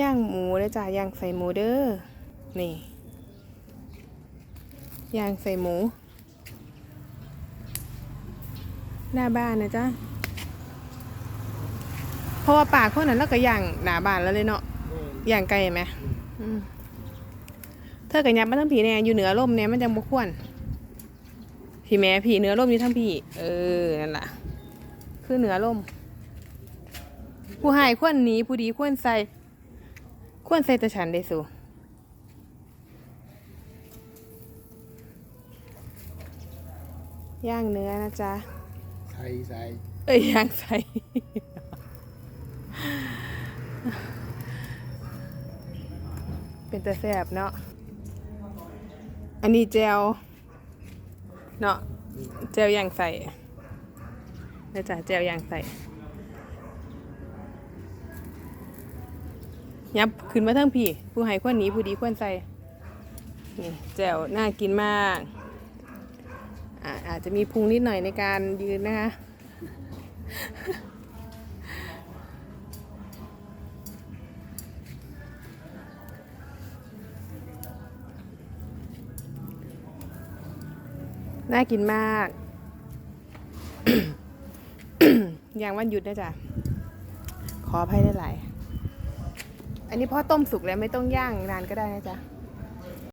ย่างหมูเลยจ้ะย่างใส่หมูเด้อนี่ย่างใส่หมู หน้าบ้านนะจ๊ะเพราะว่าป่าคนนั้นแล้วก็ย่างหน้าบ้านแล้วเลยเนาะย่างไก่ไหมอืมเธอกับยับมาทั้งผีแน่อยู่เหนือร่มเนี่ยมันจังบ่ควรผีแม่ผีเหนือร่มอยู่ทั้งผีเออนั่นล่ะคือเหนือร่มผู้ให้ควรหนีผู้ดีควรใส่ ควรใส่แต่ฉันได้สูย่างเนื้อนะจ๊ะ ใส่ใส่เอ้ยย่างใส่ เป็นตะแสบเนาะ อันนี้เจลเนาะเจลย่างใส่นะจ๊ะเจลย่างใส่ ยับขึ้นมาทั้งพี่ ผู้ให้ควรหนีผู้ดีควรใส่นี่แจ่วน่ากินมากอาอาจจะมีพุงนิดหน่อยในการยืนนะคะน่ากินมาก อย่างวันหยุดนะจ๊ะ ขออภัยได้หลาย อันนี้พ่อต้มสุกแล้วไม่ต้องย่างนานก็ได้นะจ๊ะ